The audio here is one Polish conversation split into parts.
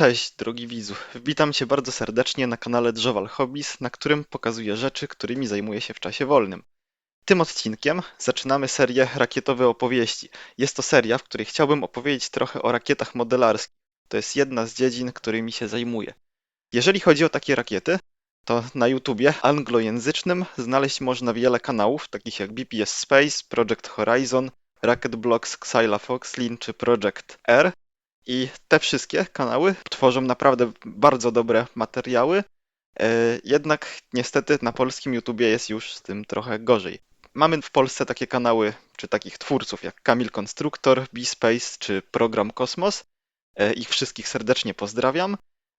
Cześć, drogi widzu. Witam Cię bardzo serdecznie na kanale Drzowal Hobbies, na którym pokazuję rzeczy, którymi zajmuję się w czasie wolnym. Tym odcinkiem zaczynamy serię Rakietowe Opowieści. Jest to seria, w której chciałbym opowiedzieć trochę o rakietach modelarskich. To jest jedna z dziedzin, którymi się zajmuję. Jeżeli chodzi o takie rakiety, to na YouTubie anglojęzycznym znaleźć można wiele kanałów, takich jak BPS Space, Project Horizon, Rocket Blocks, Xyla Foxlin czy Project R. I te wszystkie kanały tworzą naprawdę bardzo dobre materiały, e, jednak niestety na polskim YouTubie jest już z tym trochę gorzej. Mamy w Polsce takie kanały, czy takich twórców jak Kamil Konstruktor, B-Space czy Program Kosmos. E, ich wszystkich serdecznie pozdrawiam,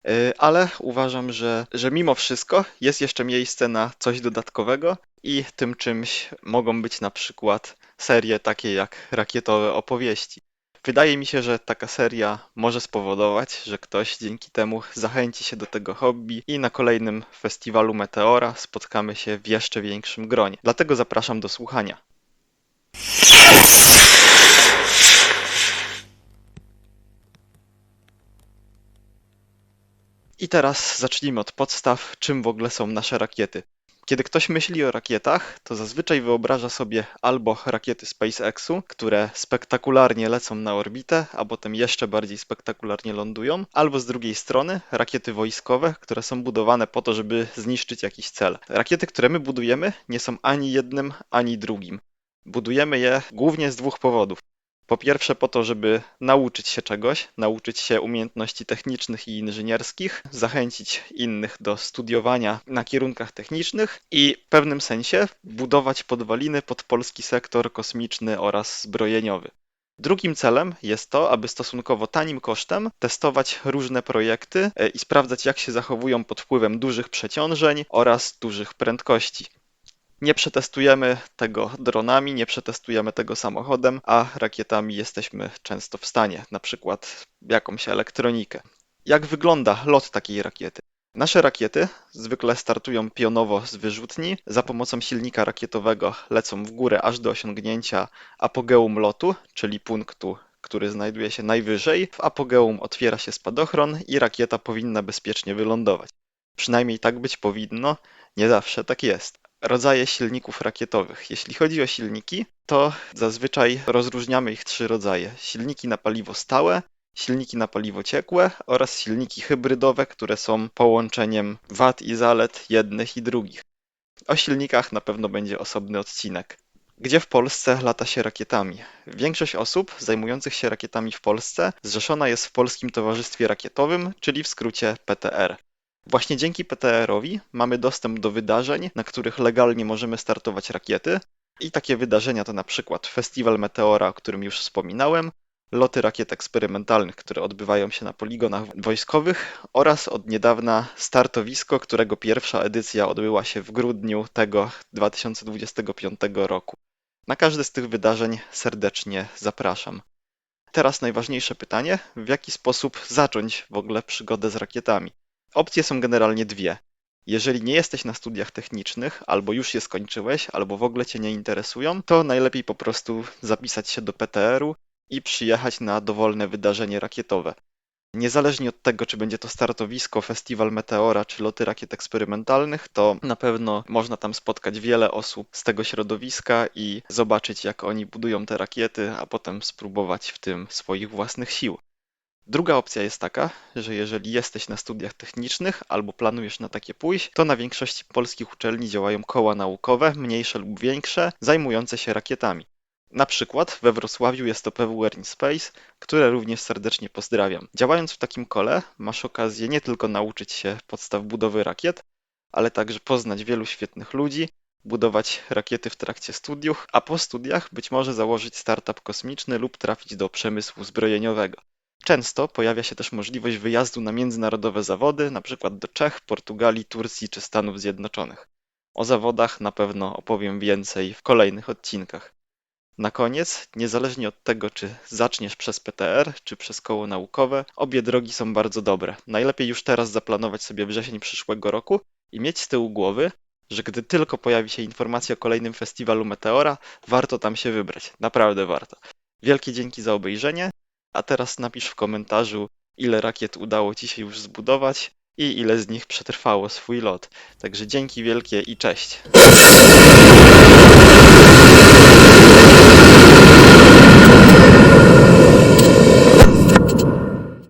e, ale uważam, że, że mimo wszystko jest jeszcze miejsce na coś dodatkowego i tym czymś mogą być na przykład serie takie jak rakietowe opowieści. Wydaje mi się, że taka seria może spowodować, że ktoś dzięki temu zachęci się do tego hobby i na kolejnym festiwalu Meteora spotkamy się w jeszcze większym gronie. Dlatego zapraszam do słuchania. I teraz zacznijmy od podstaw, czym w ogóle są nasze rakiety. Kiedy ktoś myśli o rakietach, to zazwyczaj wyobraża sobie albo rakiety SpaceXu, które spektakularnie lecą na orbitę, a potem jeszcze bardziej spektakularnie lądują, albo z drugiej strony rakiety wojskowe, które są budowane po to, żeby zniszczyć jakiś cel. Rakiety, które my budujemy, nie są ani jednym, ani drugim. Budujemy je głównie z dwóch powodów. Po pierwsze, po to, żeby nauczyć się czegoś, nauczyć się umiejętności technicznych i inżynierskich, zachęcić innych do studiowania na kierunkach technicznych i w pewnym sensie budować podwaliny pod polski sektor kosmiczny oraz zbrojeniowy. Drugim celem jest to, aby stosunkowo tanim kosztem testować różne projekty e, i sprawdzać, jak się zachowują pod wpływem dużych przeciążeń oraz dużych prędkości. Nie przetestujemy tego dronami, nie przetestujemy tego samochodem, a rakietami jesteśmy często w stanie, na przykład jakąś elektronikę. Jak wygląda lot takiej rakiety? Nasze rakiety zwykle startują pionowo z wyrzutni, za pomocą silnika rakietowego lecą w górę aż do osiągnięcia apogeum lotu, czyli punktu, który znajduje się najwyżej. W apogeum otwiera się spadochron i rakieta powinna bezpiecznie wylądować. Przynajmniej tak być powinno, nie zawsze tak jest rodzaje silników rakietowych. Jeśli chodzi o silniki, to zazwyczaj rozróżniamy ich trzy rodzaje: silniki na paliwo stałe, silniki na paliwo ciekłe oraz silniki hybrydowe, które są połączeniem wad i zalet jednych i drugich. O silnikach na pewno będzie osobny odcinek. Gdzie w Polsce lata się rakietami? Większość osób zajmujących się rakietami w Polsce zrzeszona jest w Polskim Towarzystwie Rakietowym, czyli w skrócie PTR. Właśnie dzięki PTR-owi mamy dostęp do wydarzeń, na których legalnie możemy startować rakiety. I takie wydarzenia to na przykład Festiwal Meteora, o którym już wspominałem, loty rakiet eksperymentalnych, które odbywają się na poligonach wojskowych oraz od niedawna startowisko, którego pierwsza edycja odbyła się w grudniu tego 2025 roku. Na każde z tych wydarzeń serdecznie zapraszam. Teraz najważniejsze pytanie, w jaki sposób zacząć w ogóle przygodę z rakietami? Opcje są generalnie dwie. Jeżeli nie jesteś na studiach technicznych, albo już je skończyłeś, albo w ogóle cię nie interesują, to najlepiej po prostu zapisać się do PTR-u i przyjechać na dowolne wydarzenie rakietowe. Niezależnie od tego, czy będzie to startowisko, festiwal Meteora, czy loty rakiet eksperymentalnych, to na pewno można tam spotkać wiele osób z tego środowiska i zobaczyć, jak oni budują te rakiety, a potem spróbować w tym swoich własnych sił. Druga opcja jest taka, że jeżeli jesteś na studiach technicznych albo planujesz na takie pójść, to na większości polskich uczelni działają koła naukowe, mniejsze lub większe, zajmujące się rakietami. Na przykład we Wrocławiu jest to PWR in Space, które również serdecznie pozdrawiam. Działając w takim kole, masz okazję nie tylko nauczyć się podstaw budowy rakiet, ale także poznać wielu świetnych ludzi, budować rakiety w trakcie studiów, a po studiach być może założyć startup kosmiczny lub trafić do przemysłu zbrojeniowego. Często pojawia się też możliwość wyjazdu na międzynarodowe zawody, np. do Czech, Portugalii, Turcji czy Stanów Zjednoczonych. O zawodach na pewno opowiem więcej w kolejnych odcinkach. Na koniec, niezależnie od tego, czy zaczniesz przez PTR, czy przez koło naukowe, obie drogi są bardzo dobre. Najlepiej już teraz zaplanować sobie wrzesień przyszłego roku i mieć z tyłu głowy, że gdy tylko pojawi się informacja o kolejnym festiwalu Meteora, warto tam się wybrać. Naprawdę warto. Wielkie dzięki za obejrzenie a teraz napisz w komentarzu, ile rakiet udało Ci się już zbudować i ile z nich przetrwało swój lot. Także dzięki wielkie i cześć.